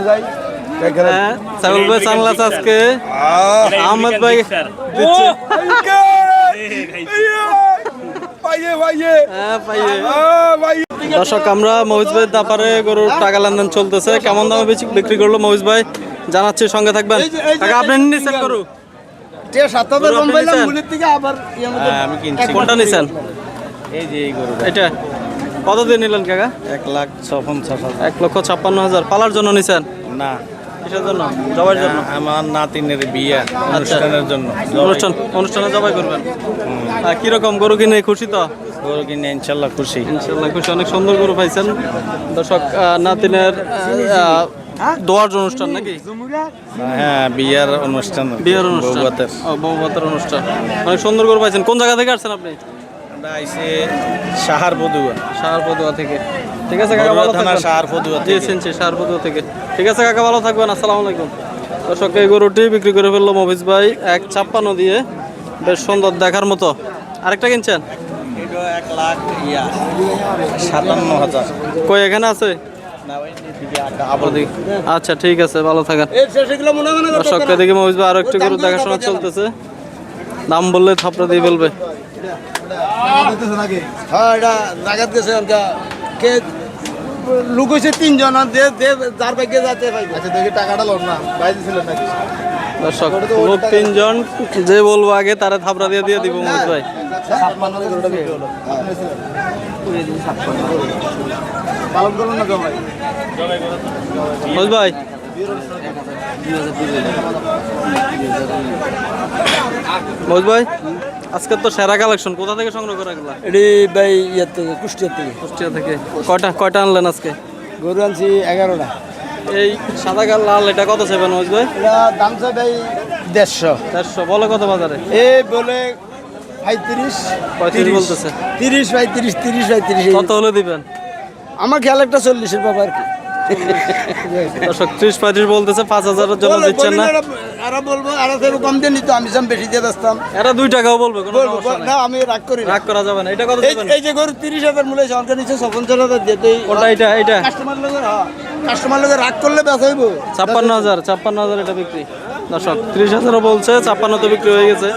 যাই হ্যাঁ ছাগল ভাই আজকে। আহমদ দর্শক আমরা মহিজ ভাই দাপারে গরুর টাকা লেনদেন চলতেছে। কেমন দামে বেশি বিক্রি করল মহিজ ভাই? জানাচ্ছি সঙ্গে থাকবেন। টাকা আপনি নিচ্ছেন গরু? যে সাত হাজার গরু কম আপনি পাইলাম নিছেন? মুলির থেকে আবার ইয়ের মধ্যে হ্যাঁ, আমি কিনছি। কোনটা নিছেন? এই যে এই গরুটা। এটা? কত দিয়ে নিলেন কাকা? এক লাখ ছ পঞ্চাশ হাজার। এক লক্ষ ছাপ্পান্ন হাজার। পালার জন্য নিছেন? না। কিসের জন্য? জবাইয়ের জন্য? আমার নাতিনের বিয়ে অনুষ্ঠানের জন্য। অনুষ্ঠান অনুষ্ঠানে জবাই করবেন? আর কীরকম গরু কিনে খুশি তো? গরু কিনে ইনশাল্লাহ খুশি। ইনশাল্লাহ খুশি। অনেক সুন্দর গরু পাইছেন। দর্শক নাতিনের দোয়ার অনুষ্ঠান নাকি? হ্যাঁ বিয়ের অনুষ্ঠান। বিয়ের অনুষ্ঠান। বৌভাতের। অনুষ্ঠান। অনেক সুন্দর গরু পাইছেন। কোন জায়গা থেকে আসছেন আপনি? আমরা আইসে সাহার পদুয়া সাহার পদুয়া থেকে। ঠিক আছে কাকা ভালো থাকবেন। সাহার পদুয়া সাহার পদুয়া থেকে। ঠিক আছে কাকা ভালো থাকবেন আসসালামু আলাইকুম। দর্শক এই গরুটি বিক্রি করে ফেলল মফিজ ভাই এক ছাপ্পান্ন দিয়ে। বেশ সুন্দর দেখার মতো। আরেকটা কিনছেন? এক লাখ ইয়া সাতান্ন হাজার। কই এখানে আছে। আচ্ছা ঠিক আছে ভালো থাকেন। দর্শককে দেখে মহিজ ভাই আরও একটু গরু দেখাশোনা চলতেছে। দাম বললে থাপড়া দিয়ে ফেলবে। হ্যাঁ এটা জাগাত গেছে কে লোক হয়েছে তিনজন আর যে যে যার ভাগ্যে যাতে আচ্ছা দেখি টাকাটা লোক না বাইরে ছিল নাকি? দর্শক লোক তিনজন যে বলব আগে তারা থাপড়া দিয়ে দিয়ে দিব মহিজ ভাই। পালন করুন না জমাই। ভাই। মহিজ ভাই। আজকে তো সেরা কালেকশন কোথা থেকে সংগ্রহ করা গেলা এটি ভাই ইয়ের থেকে কুষ্টিয়ার থেকে। কুষ্টিয়া থেকে। কয়টা কয়টা আনলেন আজকে? গরু আনছি এগারোটা। এই সাদা কাল লাল এটা কত সেভেন মহিজ ভাই এটা দাম চাই ভাই দেড়শো। দেড়শো বলে কত বাজারে? এ বলে পঁয়ত্রিশ। পঁয়ত্রিশ বলতেছে। তিরিশ পঁয়ত্রিশ তিরিশ পঁয়ত্রিশ। কত হলে দিবেন? আমার খেয়াল একটা চল্লিশের বাবা আর কি। দর্শক ত্রিশ পঁয়ত্রিশ বলতেছে পাঁচ হাজারের জন্য দিচ্ছেন না। এরা- এরা বলব থেকে কম দিয়ে নিত আমি বেশি দিয়ে এরা দুই টাকাও বলবে বলব না আমি রাগ করি না। রাগ করা যাবে না এটা কত এই এই যে গরু তিরিশ হাজার মূল্য সরকার নিচ্ছে পঞ্চাশ হাজার দিয়ে তো কোনটা এটা এটা। কাস্টমার লোকের কাস্টমার লোকের রাগ করলে বেচাইব ছাপ্পান্ন হাজার ছাপ্পান্ন হাজার এটা বিক্রি। দর্শক ত্রিশ হাজারও বলছে ছাপ্পান্ন তো বিক্রি হয়ে গেছে।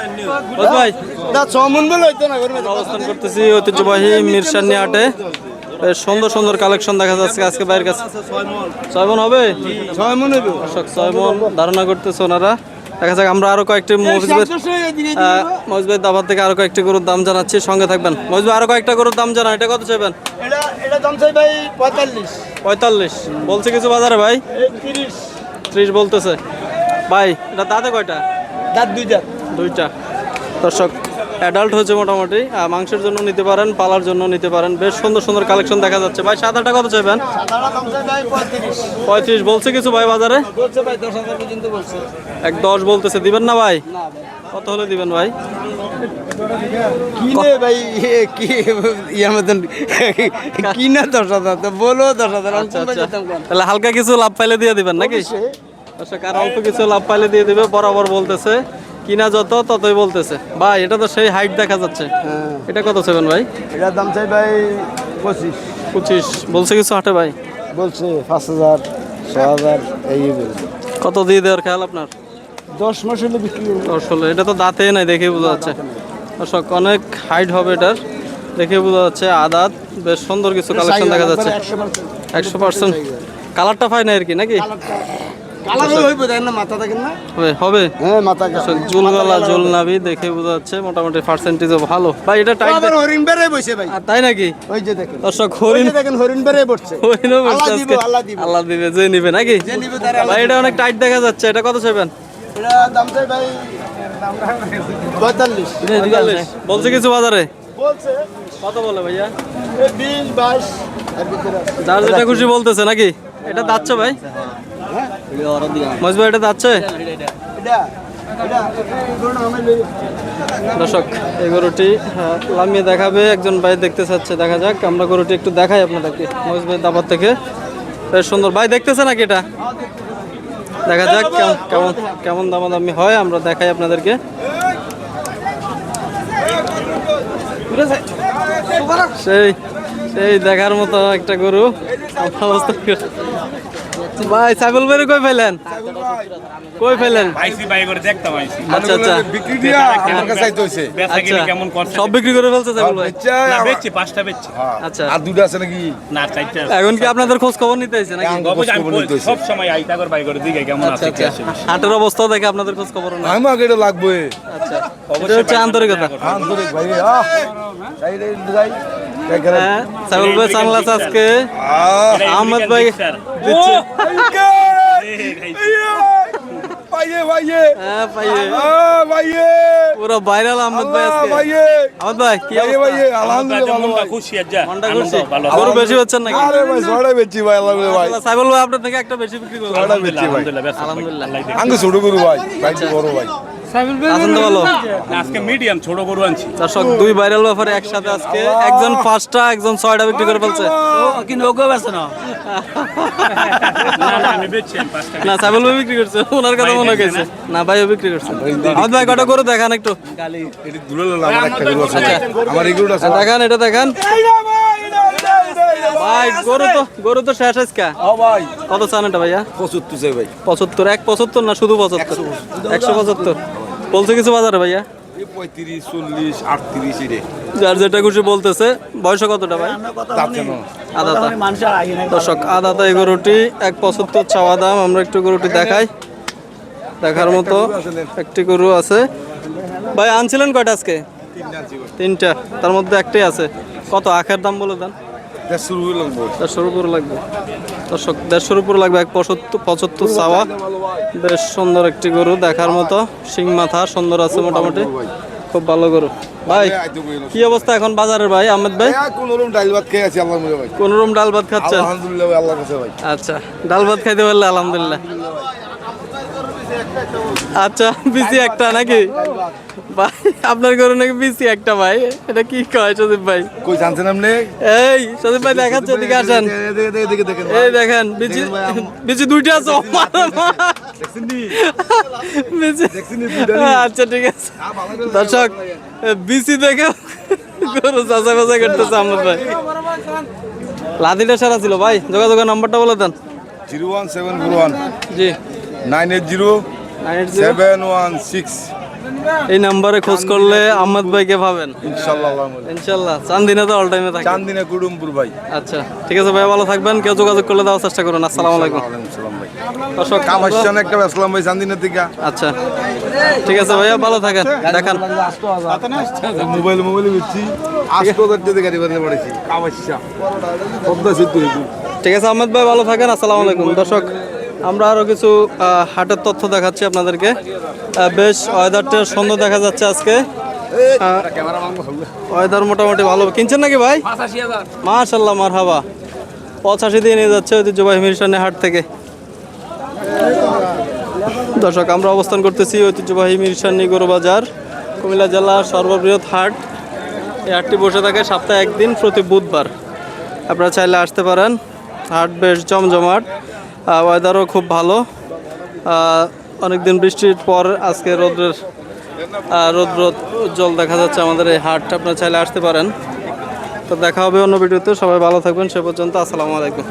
ভাই। দা ছমন বলে হইতো না অবস্থান করতেছি ঐতিহ্যবাহী মিরসানি হাটে। বেশ সুন্দর সুন্দর কালেকশন দেখা যাচ্ছে আজকে বাইরের কাছে। ছয় মন হবে? ছয় মন দর্শক ছয় মন ধারণা করতেছে ওনারা। দেখা যাক আমরা আরও কয়েকটি মহিজবের মহিজবের দাবার থেকে আরও কয়েকটি গরুর দাম জানাচ্ছি। সঙ্গে থাকবেন। মহিজবে আরও কয়েকটা গরুর দাম জানা এটা কত চাইবেন? পঁয়তাল্লিশ। বলছে কিছু বাজারে ভাই? তিরিশ। ত্রিশ বলতেছে। ভাই এটা দাঁতে কয়টা? দাঁত দুই দাঁত দুইটা। দর্শক অ্যাডাল্ট হচ্ছে মোটামুটি। মাংসের জন্য নিতে পারেন পালার জন্য নিতে পারেন। বেশ সুন্দর সুন্দর কালেকশন দেখা যাচ্ছে। ভাই সাত আটটা কত চাইবেন? সাদাটা পঁয়ত্রিশ। বলছে কিছু ভাই বাজারে? এক দশ বলতেছে। দিবেন না ভাই? কত হলে দিবেন ভাই? কিনে ভাই কি ইয়ার মতন কিনা দশ হাজার তো বলো দশ হাজার আচ্ছা আচ্ছা? তাহলে হালকা কিছু লাভ পাইলে দিয়ে দিবেন নাকি? আর অল্প কিছু লাভ পাইলে দিয়ে দিবে। বরাবর বলতেছে। কিনা যত ততই বলতেছে। ভাই এটা তো সেই হাইট দেখা যাচ্ছে। হ্যাঁ। এটা কত সেভেন ভাই? এটার দাম চাই ভাই পঁচিশ। পঁচিশ। বলছে কিছু হাটে ভাই? বলছে পাঁচ হাজার ছ হাজার এই বলছে কত দিয়ে দেওয়ার খেয়াল আপনার? দশ মাস হলে বিক্রি দশ ষোলো এটা তো দাঁতে নাই দেখে বোঝা যাচ্ছে। দর্শক অনেক হাইট হবে এটার। দেখে বোঝা যাচ্ছে আদাত। বেশ সুন্দর কিছু কালেকশন দেখা যাচ্ছে। একশো পার্সেন্ট কালারটা পাই না আর কি নাকি? হবে হ্যাঁ মাথা জুল দেখে বোঝা যাচ্ছে মোটামুটি পার্সেন্টেজও ভালো। ভাই এটা হরিণ বেড়ে বসে ভাই। তাই নাকি? ওই যে দেখেন। দর্শক হরিণ যে দেখেন হরিণ বেড়ে পড়ছে হরিণও আল্লাহ দিব, যে নিবে নাকি? ভাই এটা অনেক টাইট দেখা যাচ্ছে। এটা কত চাইবেন? এটা দাম চাই ভাই পঁয়তাল্লিশ। বলছে কিছু বাজারে? বলছে। কত বলে ভাইয়া? বিশ বাইশ। যার যেটা খুশি বলতেছে নাকি? এটা দাচ্ছে ভাই। মজ ভাই এটা লই- দর্শক এই গরুটি আহ, লামিয়ে দেখাবে একজন ভাই দেখতে চাচ্ছে দেখা যাক আমরা গরুটি একটু দেখাই আপনাদেরকে ভাই দাবার থেকে। বেশ সুন্দর ভাই দেখতেছে নাকি এটা? দেখা যাক কেমন কেমন দামাদামি হয় আমরা দেখাই আপনাদেরকে। সেই সেই দেখার মতো একটা গরু। ভাই ভাই কই ফেলেন? কই ফেলেন? আইসি বাই করে দেখতাম আইসি আচ্ছা আচ্ছা। বিক্রি দিয়া আমার কাছে আইতে হইছে বেচা আচ্ছা। কেমন করছে? সব বিক্রি করে ফেলছে ভাই? না বেচছি পাঁচটা বেচছি। আচ্ছা। আর দুটো আছে নাকি? না চারটা এখন কি আপনাদের খোঁজ খবর নিতে আইছে নাকি? হইছে। সব সময় আইতা করে বাই করে দিকে কেমন আচ্ছা আছে কি আচ্ছা। আছে। হাটের অবস্থা দেখে আপনাদের খোঁজ খবর না আমি আগে এটা লাগবে। আচ্ছা। হচ্ছে আন্তরিকতা। আন্তরিক ভাই আহ। যাই। হ্যাঁ সাইবুল ভাই সানলাস আজকে। আহ আহমদ ভাই দিচ্ছে। ভাইয়ে ভাইয়ে। হ্যাঁ ভাইয়ে। আহ ভাইয়ে। পুরো ভাইরাল আহমদ ভাই আজকে। ভাইয়ে। আহমদ ভাই কি ভাইয়ে আলহামদুলিল্লাহ ভালো মনটা ভাই। খুশি মনটা খুশি? গরু বেশি হচ্ছেন নাকি? আরে ভাই ছড়া বেচছি ভাই আলহামদুলিল্লাহ ভাই। সাইবুল ভাই আপনার থেকে একটা বেশি বিক্রি করব। ছড়া বেচছি ভাই। আলহামদুলিল্লাহ আলহামদুলিল্লাহ। আঙ্গু ছোট গরু ভাই ভাই বড় ভাই। আছেন তো ভালো? আজকে মিডিয়াম ছোট গরু আনছি। দর্শক দুই ভাইরাল ব্যাপারে একসাথে আজকে। একজন পাঁচটা একজন ছয়টা বিক্রি করে ফেলছে। কিন্তু ওকেও বেছে না সাইবুল ভাই বিক্রি করছে। ওনার কথা মনে গেছে না। ভাইও বিক্রি করছে। আহমদ ভাই কটা করে দেখান একটু। দেখান এটা দেখান। ভাই গরু তো গরু তো শেষ আজকে। ভাই। কত চান এটা ভাইয়া? পঁচাত্তর চাই ভাই। পঁচাত্তর। এক পঁচাত্তর না শুধু পঁচাত্তর? একশো পঁচাত্তর। বলছে কিছু বাজারে ভাইয়া? এই পঁয়ত্রিশ চল্লিশ আটত্রিশ যার যেটা খুশি বলতেছে। বয়স কতটা ভাই? আদাতা দর্শক আদাতা এই গরুটি এক পঁচাত্তর চাওয়া দাম। আমরা একটু গরুটি দেখাই। দেখার মতো একটি গরু আছে। ভাই আনছিলেন কয়টা আজকে? তিনটা। তার মধ্যে একটাই আছে। কত আখের দাম বলে দেন? দেড়শোর উপরে লাগবে। দর্শক দেড়শোর উপরে লাগবে এক পঁচাত্তর পঁচাত্তর চাওয়া। বেশ সুন্দর একটি গরু দেখার মতো। শিং মাথা সুন্দর আছে মোটামুটি। খুব ভালো গরু। ভাই কি অবস্থা এখন বাজারের ভাই আহমেদ ভাই? কোন রকম ডাইল ভাত খেয়ে আছি আল্লাহ ভাই। কোন রুম ডাল ভাত খাচ্ছেন? আলহামদুলিল্লাহ ভাই আল্লাহর কাছে ভাই। আচ্ছা ডাল ভাত খাইতে পারলে আলহামদুলিল্লাহ। আচ্ছা বিসি একটা নাকি? ভাই আপনার গরু নাকি বিসি একটা ভাই? এটা কি কয় সদীপ ভাই? কই জানছেন আপনি? এই সদীপ ভাই দেখাচ্ছে এদিকে আসেন। এই দেখেন বিচি বিচি দুইটা আছে আচ্ছা ঠিক আছে। দর্শক বিসি দেখে গরু চাচা করতেছে আমার ভাই। লাদিটা সারা ছিল ভাই যোগাযোগের নাম্বারটা বলে দেন। Zero one seven four one. জি। Nine eight zero seven one six. এই নাম্বারে খোঁজ করলে আহমদ ভাইকে পাবেন। ইনশাল্লাহ ইনশাল্লাহ চান্দিনা তো অল টাইমে থাকে। চান্দিনা কুডুমপুর ভাই। আচ্ছা ঠিক আছে ভাই ভালো থাকবেন কেউ যোগাযোগ করলে দেওয়ার চেষ্টা করুন। আসসালামু আলাইকুম। দর্শক কামাইশান একটা বেসলাম ভাই চান্দিনা থেকে। আচ্ছা ঠিক আছে ভাইয়া ভালো থাকেন দেখান। মোবাইল মোবাইল আটশো হাজার টাকা গাড়ি বানিয়ে পড়েছি। পদ্মা ঠিক আছে আহমেদ ভাই ভালো থাকেন আসসালামু আলাইকুম। দর্শক আমরা আরও কিছু হাটের তথ্য দেখাচ্ছি আপনাদেরকে। বেশ, ওয়েদারটা সুন্দর দেখা যাচ্ছে আজকে। ওয়েদার মোটামুটি ভালো। কিনছেন নাকি ভাই? মাশাল্লাহ মার হাবা পঁচাশি দিয়ে নিয়ে যাচ্ছে ঐতিহ্যবাহী মিরসানে হাট থেকে। দর্শক, আমরা অবস্থান করতেছি ঐতিহ্যবাহী মিরসানি গরু বাজার, কুমিল্লা জেলার সর্ববৃহৎ হাট। এই হাটটি বসে থাকে সপ্তাহে একদিন প্রতি বুধবার। আপনারা চাইলে আসতে পারেন। হাট বেশ জমজমাট। ওয়েদারও খুব ভালো। অনেক দিন বৃষ্টির পর আজকে রোদ্রের রোদ উজ্জ্বল দেখা যাচ্ছে আমাদের এই হাটটা। আপনার চাইলে আসতে পারেন। তো দেখা হবে অন্য ভিডিওতে। সবাই ভালো থাকবেন। সে পর্যন্ত আসসালামু আলাইকুম।